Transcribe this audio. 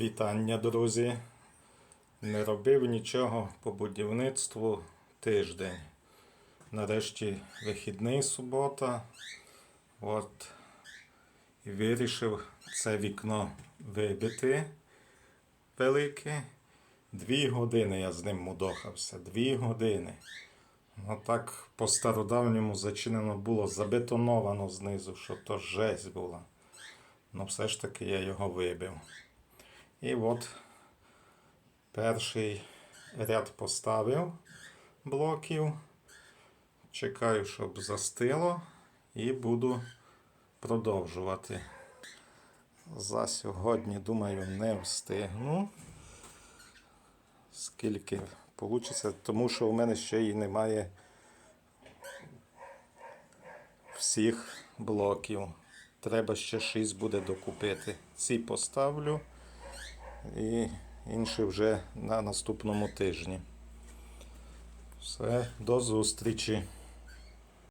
Вітання, друзі. Не робив нічого по будівництву тиждень. Нарешті вихідний субота. От. І вирішив це вікно вибити велике. Дві години я з ним мудохався. Дві години. Так по стародавньому зачинено було, забетоновано знизу, що то жесть була. Ну все ж таки я його вибив. І от перший ряд поставив блоків. Чекаю, щоб застило, і буду продовжувати. За сьогодні, думаю, не встигну. Скільки вийде, тому що у мене ще й немає всіх блоків. Треба ще 6 буде докупити. Ці поставлю і інші вже на наступному тижні. Все, до зустрічі.